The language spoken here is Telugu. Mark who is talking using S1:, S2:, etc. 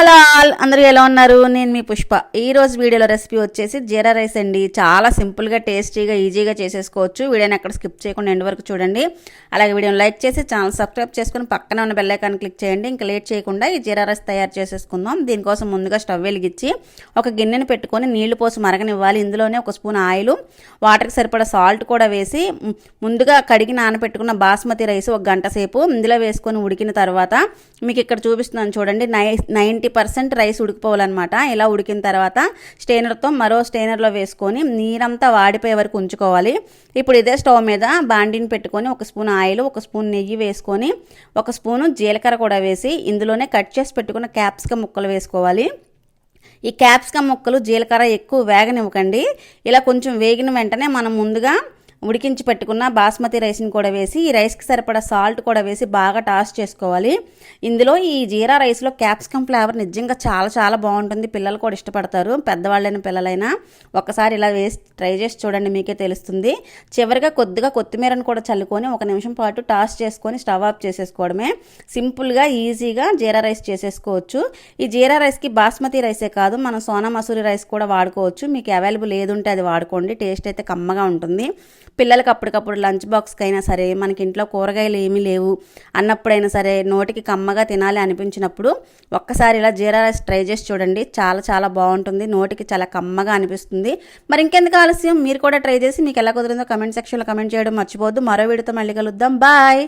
S1: హలో ఆల్ అందరూ ఎలా ఉన్నారు? నేను మీ పుష్ప. ఈరోజు వీడియోలో రెసిపీ వచ్చేసి జీరా రైస్ అండి. చాలా సింపుల్గా టేస్టీగా ఈజీగా చేసేసుకోవచ్చు. వీడియోని అక్కడ స్కిప్ చేయకుండా ఎండ్ వరకు చూడండి. అలాగే వీడియోని లైక్ చేసి ఛానల్ సబ్స్క్రైబ్ చేసుకుని పక్కన ఉన్న బెల్లైకాన్ క్లిక్ చేయండి. ఇంకా లేట్ చేయకుండా ఈ జీరా రైస్ తయారు చేసేసుకుందాం. దీనికోసం ముందుగా స్టవ్ వెలిగించి ఒక గిన్నెని పెట్టుకొని నీళ్ళు పోసి మరగనివ్వాలి. ఇందులోనే ఒక స్పూన్ ఆయిల్ వాటర్కి సరిపడా సాల్ట్ కూడా వేసి ముందుగా కడిగి నానబెట్టుకున్న బాస్మతి రైస్ ఒక గంట సేపు ఇందులో వేసుకొని ఉడికిన తర్వాత మీకు ఇక్కడ చూపిస్తున్నాను చూడండి. నై నైంటీ పర్సెంట్ రైస్ ఉడికిపోవాలన్నమాట. ఇలా ఉడికిన తర్వాత స్టెయినర్తో మరో స్టెయినర్లో వేసుకొని నీరంతా వాడిపోయే వరకు ఉంచుకోవాలి. ఇప్పుడు ఇదే స్టవ్ మీద బాండిని పెట్టుకొని ఒక స్పూన్ ఆయిల్ ఒక స్పూన్ నెయ్యి వేసుకొని ఒక స్పూను జీలకర్ర కూడా వేసి ఇందులోనే కట్ చేసి పెట్టుకున్న క్యాప్సికమ్ ముక్కలు వేసుకోవాలి. ఈ క్యాప్సికమ్ ముక్కలు జీలకర్ర ఎక్కువ వేగనివ్వకండి. ఇలా కొంచెం వేగిన వెంటనే మనం ముందుగా ఉడికించి పెట్టుకున్న బాస్మతి రైస్ని కూడా వేసి ఈ రైస్కి సరిపడా సాల్ట్ కూడా వేసి బాగా టాస్ చేసుకోవాలి. ఇందులో ఈ జీరా రైస్లో క్యాప్సికమ్ ఫ్లేవర్ నిజంగా చాలా చాలా బాగుంటుంది. పిల్లలు కూడా ఇష్టపడతారు. పెద్దవాళ్ళైన పిల్లలైనా ఒకసారి ఇలా వేసి ట్రై చేసి చూడండి మీకే తెలుస్తుంది. చివరిగా కొద్దిగా కొత్తిమీరను కూడా చల్లుకొని ఒక నిమిషం పాటు టాస్ చేసుకొని స్టవ్ ఆఫ్ చేసేసుకోవడమే. సింపుల్గా ఈజీగా జీరా రైస్ చేసేసుకోవచ్చు. ఈ జీరా రైస్కి బాస్మతి రైసే కాదు మనం సోనా మసూరి రైస్ కూడా వాడుకోవచ్చు. మీకు అవైలబుల్ ఏది ఉంటే అది వాడుకోండి. టేస్ట్ అయితే కమ్మగా ఉంటుంది. పిల్లలకి అప్పటికప్పుడు లంచ్ బాక్స్కి అయినా సరే మనకి ఇంట్లో కూరగాయలు ఏమీ లేవు అన్నప్పుడైనా సరే నోటికి కమ్మగా తినాలి అనిపించినప్పుడు ఒక్కసారి ఇలా జీరా రైస్ ట్రై చేసి చూడండి. చాలా చాలా బాగుంటుంది. నోటికి చాలా కమ్మగా అనిపిస్తుంది. మరి ఇంకెందుకు ఆలస్యం? మీరు కూడా ట్రై చేసి మీకు ఎలా కుదిరిందో కమెంట్ సెక్షన్లో కమెంట్ చేయడం మర్చిపోవద్దు. మరో వీడితో మళ్ళీ కలుద్దాం. బాయ్!